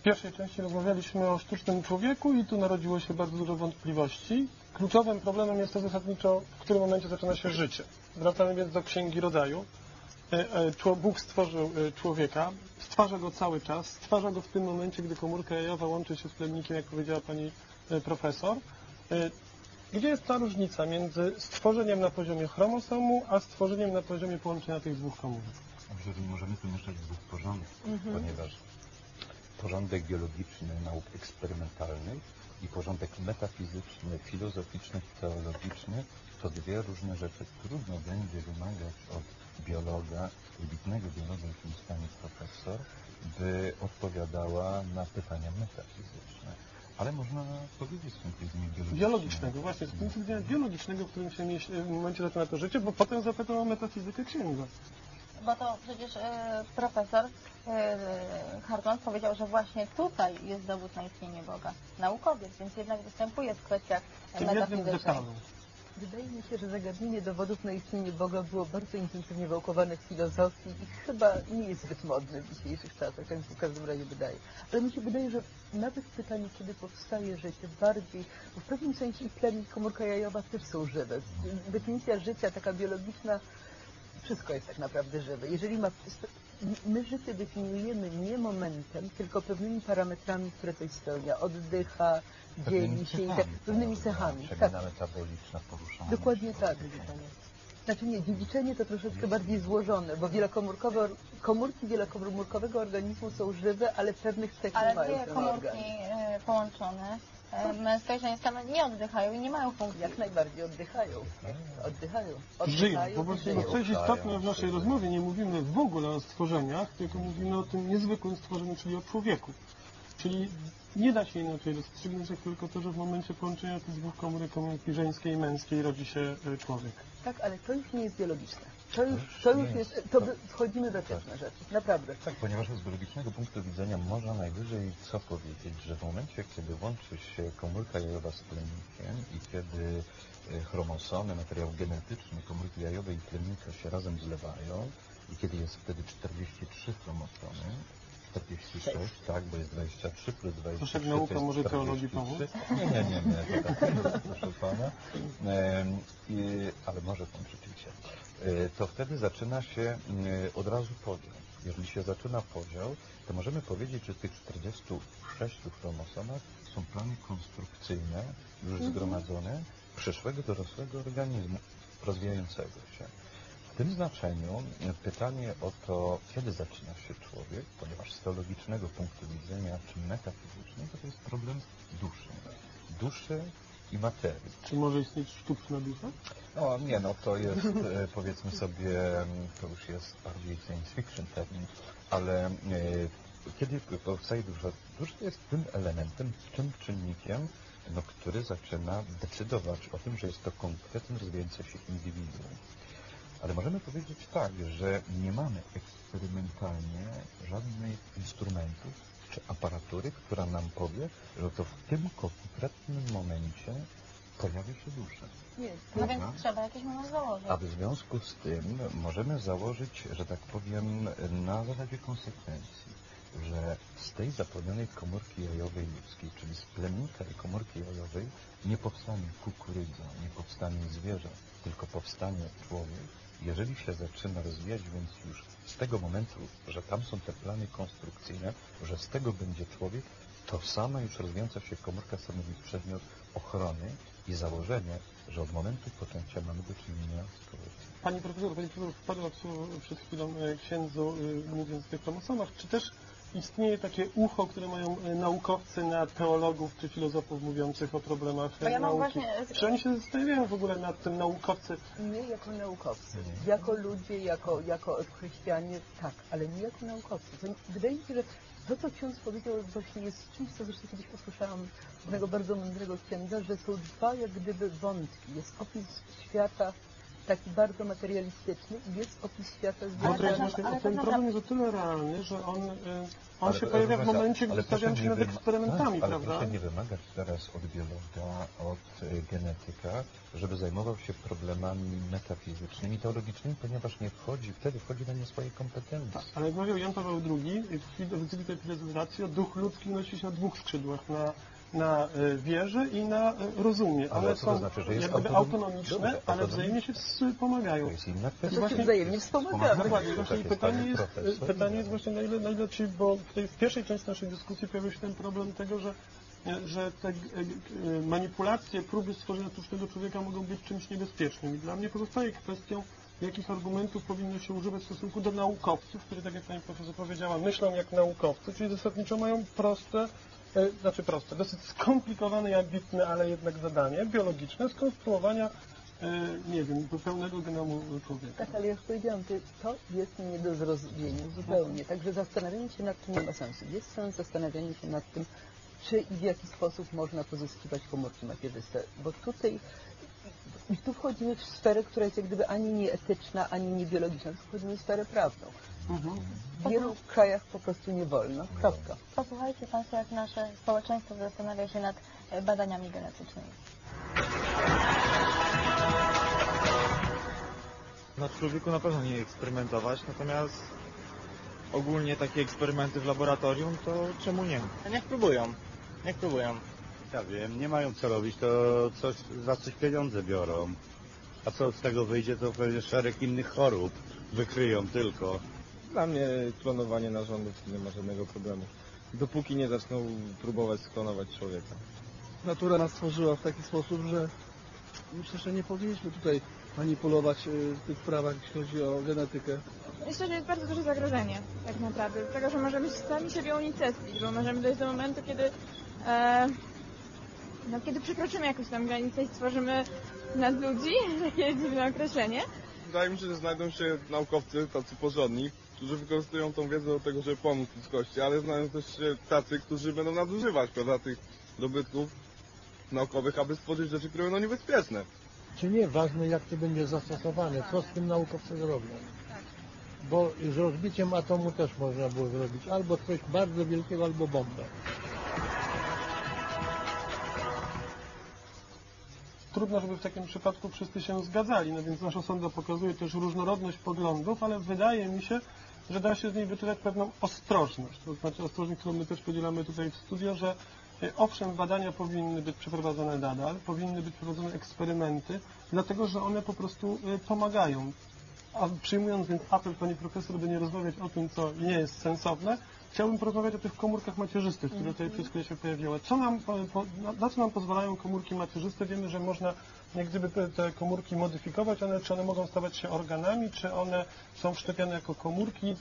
W pierwszej części rozmawialiśmy o sztucznym człowieku i tu narodziło się bardzo dużo wątpliwości. Kluczowym problemem jest to zasadniczo, w którym momencie zaczyna się życie. Wracamy więc do Księgi Rodzaju. E, e, Bóg stworzył e, człowieka, stwarza go cały czas, stwarza go w tym momencie, gdy komórka jajowa łączy się z plemnikiem, jak powiedziała pani profesor. Gdzie jest ta różnica między stworzeniem na poziomie chromosomu, a stworzeniem na poziomie połączenia tych dwóch komórek? Jeżeli możemy tu mieszać dwóch porządków, ponieważ porządek biologiczny nauk eksperymentalnych i porządek metafizyczny, filozoficzny, teologiczny to dwie różne rzeczy. Trudno będzie wymagać od biologa, wybitnego biologa, jakim jest pani profesor, by odpowiadała na pytania metafizyczne. Ale można powiedzieć z punktu widzenia biologicznego. Biologicznego, właśnie, z punktu widzenia biologicznego, w którym się w momencie zaczyna to życie, bo potem zapytał o metafizykę księdza. Bo to przecież e, profesor e, Harton powiedział, że właśnie tutaj jest dowód na istnienie Boga. Naukowiec, więc jednak występuje w kwestiach metafizycznych. Wydaje mi się, że zagadnienie dowodów na istnienie Boga było bardzo intensywnie wałkowane w filozofii i chyba nie jest zbyt modne w dzisiejszych czasach, tak mi się w każdym razie wydaje. Ale mi się wydaje, że nawet pytanie, kiedy powstaje życie, bardziej, bo w pewnym sensie i plemnik, komórka jajowa też są żywe. Definicja życia, taka biologiczna, wszystko jest tak naprawdę żywe. Jeżeli ma, my życie definiujemy nie momentem, tylko pewnymi parametrami, które coś spełnia. Oddycha, dzieli się, i tak, pewnymi cechami. Tak, Przemiana metaboliczna, poruszanie. Dokładnie tak. Znaczy nie, dziedziczenie to troszeczkę bardziej złożone, bo wielokomórkowe, komórki wielokomórkowego organizmu są żywe, ale pewnych cech nie Ale mają dwie ten komórki organ. e, połączone, e, męska i żeńska, no, nie oddychają i nie mają funkcji. Jak najbardziej oddychają. Oddychają. Żyją. oddychają Po i prostu żyją. no, co jest istotne w naszej rozmowie, nie mówimy w ogóle o stworzeniach, tylko mówimy o tym niezwykłym stworzeniu, czyli o człowieku. Czyli nie da się inaczej rozstrzygnąć, jak tylko to, że w momencie połączenia tych dwóch komórek, komórki żeńskiej i męskiej, rodzi się e, człowiek. Tak, ale to już nie jest biologiczne. To już, to już jest, to wchodzimy we wczesne rzeczy. Naprawdę. Tak, ponieważ z biologicznego punktu widzenia można najwyżej co powiedzieć, że w momencie, kiedy łączy się komórka jajowa z plemnikiem i kiedy e, chromosomy, materiał genetyczny komórki jajowej i plemnika się razem zlewają i kiedy jest wtedy 43 chromosomy, 46, tak, bo jest 23 plus 23 Proszę, jak to nauka jest może teologii 43. Nie, nie, nie, nie, to tak nie jest, proszę pana. I, ale może pan rzeczywiście. E, To wtedy zaczyna się mm, od razu podział. Jeżeli się zaczyna podział, to możemy powiedzieć, że w tych 46 chromosomach są plany konstrukcyjne już zgromadzone przyszłego dorosłego organizmu rozwijającego się. W tym znaczeniu pytanie o to, kiedy zaczyna się człowiek, ponieważ z teologicznego punktu widzenia czy metafizycznego to jest problem duszy. Duszy i materii. Czy może istnieć sztuczna dusza? No nie, no to jest e, powiedzmy sobie, to już jest bardziej science fiction termin, ale e, kiedy powstaje dusza? Dusza jest tym elementem, tym czynnikiem, no, który zaczyna decydować o tym, że jest to konkretne rozwijające się indywiduum. Ale możemy powiedzieć tak, że nie mamy eksperymentalnie żadnych instrumentów czy aparatury, która nam powie, że to w tym konkretnym momencie pojawia się dusza. Nie, No więc trzeba jakieś moment założyć. A w związku z tym możemy założyć, że tak powiem, na zasadzie konsekwencji, że z tej zapłodnionej komórki jajowej ludzkiej, czyli z plemnika i komórki jajowej, nie powstanie kukurydza, nie powstanie zwierzę, tylko powstanie człowiek. Jeżeli się zaczyna rozwijać, więc już z tego momentu, że tam są te plany konstrukcyjne, że z tego będzie człowiek, to sama już rozwijająca się komórka stanowi przedmiot ochrony i założenie, że od momentu poczęcia mamy do czynienia z człowiekiem. Pani profesor, pani profesor wpadła w słowo przed chwilą e, księdzu, e, mówiąc o tych chromosomach. Czy też istnieje takie ucho, które mają e, naukowcy na teologów czy filozofów mówiących o problemach e, ja nauki? właśnie- Czy oni się zastanawiają w ogóle nad tym naukowcy? My jako naukowcy, jako ludzie, jako, jako chrześcijanie, tak, ale nie jako naukowcy. To wydaje mi się, że to, co ksiądz powiedział, właśnie jest czymś, co zresztą kiedyś usłyszałam pewnego bardzo mądrego księdza, że są dwa jak gdyby wątki. Jest opis świata taki bardzo materialistyczny i jest opis świata z to jest tak, właśnie, ale ten tak problem jest o tyle realny, że on, y, on Ale- się pojawia w momencie, gdy stawiamy się nad wyma- eksperymentami, tak, prawda? Ale proszę nie wymagać teraz od biologa, od y, genetyka, żeby zajmował się problemami metafizycznymi, teologicznymi, ponieważ nie wchodzi, wtedy wchodzi na nie swoje kompetencje. Ale jak mówił Jan Paweł II, w chwili decyzji tej filozofii, duch ludzki nosi się na dwóch skrzydłach, na, na y, wierze i na y, rozumie. Ale One co to są znaczy, że jest jak gdyby autonom- autonomiczne, Dobrze, ale autonomiczne. wzajemnie się wspomagają. To jest inna kwestia. się właśnie- wzajemnie wspomagamy. Dokładnie, Tak właśnie jest, pytanie jest, profesor. pytanie jest właśnie na ile, na ile ci, bo w, tej, w pierwszej części naszej dyskusji pojawił się ten problem tego, że, że te manipulacje, próby stworzenia sztucznego człowieka mogą być czymś niebezpiecznym. I dla mnie pozostaje kwestią, jakich argumentów powinno się używać w stosunku do naukowców, którzy, tak jak pani profesor powiedziała, myślą jak naukowcy, czyli zasadniczo mają proste, znaczy proste, dosyć skomplikowane i ambitne, ale jednak zadanie biologiczne skonstruowania, e, nie wiem, pełnego genomu człowieka. Tak, ale jak powiedziałam, to, jest nie do zrozumienia zupełnie. Także zastanawianie się nad tym nie ma sensu. Jest sens zastanawiania się nad tym, czy i w jaki sposób można pozyskiwać komórki macierzyste. Bo tutaj i tu wchodzimy w sferę, która jest jak gdyby ani nie etyczna, ani nie biologiczna. Tu wchodzimy w sferę prawną. Mhm. W wielu krajach po prostu nie wolno. Kropka. Posłuchajcie Państwo, jak nasze społeczeństwo zastanawia się nad e, badaniami genetycznymi. Na człowieku na pewno nie eksperymentować, natomiast ogólnie takie eksperymenty w laboratorium, to czemu nie? Niech próbują, niech próbują. Ja wiem, nie mają co robić, to coś, za coś pieniądze biorą. A co z tego wyjdzie, to pewnie szereg innych chorób wykryją tylko. Dla mnie klonowanie narządów nie ma żadnego problemu. Dopóki nie zaczną próbować sklonować człowieka. natura nas stworzyła w taki sposób, że myślę, że nie powinniśmy tutaj manipulować y, w tych sprawach, jeśli chodzi o genetykę. Myślę, że jest bardzo duże zagrożenie tak naprawdę, dlatego że możemy sami siebie unicestwić, bo możemy dojść do momentu, kiedy, e, no, kiedy przekroczymy jakąś tam granicę i stworzymy nad ludzi, takie dziwne określenie. Wydaje mi się, że znajdą się naukowcy tacy porządni, którzy wykorzystują tą wiedzę do tego, żeby pomóc ludzkości, ale znajdą też się tacy, którzy będą nadużywać prawda, tych dobytków naukowych, aby stworzyć rzeczy, które będą niebezpieczne. Czy nie ważne, jak to będzie zastosowane, co z tym naukowcy zrobią. Bo z rozbiciem atomu też można było zrobić albo coś bardzo wielkiego, albo bombę. trudno, żeby w takim przypadku wszyscy się zgadzali. No więc nasza sonda pokazuje też różnorodność poglądów, ale wydaje mi się, że da się z niej wyczytać pewną ostrożność. To znaczy ostrożność, którą my też podzielamy tutaj w studio, że e, owszem, badania powinny być przeprowadzone nadal, powinny być prowadzone eksperymenty, dlatego że one po prostu e, pomagają. A przyjmując więc apel pani profesor, by nie rozmawiać o tym, co nie jest sensowne, chciałbym porozmawiać o tych komórkach macierzystych, które tutaj przez chwilę się pojawiły. Co nam, na co nam pozwalają komórki macierzyste? Wiemy, że można jak gdyby te- te komórki modyfikować, one, czy one mogą stawać się organami, czy one są wszczepiane jako komórki.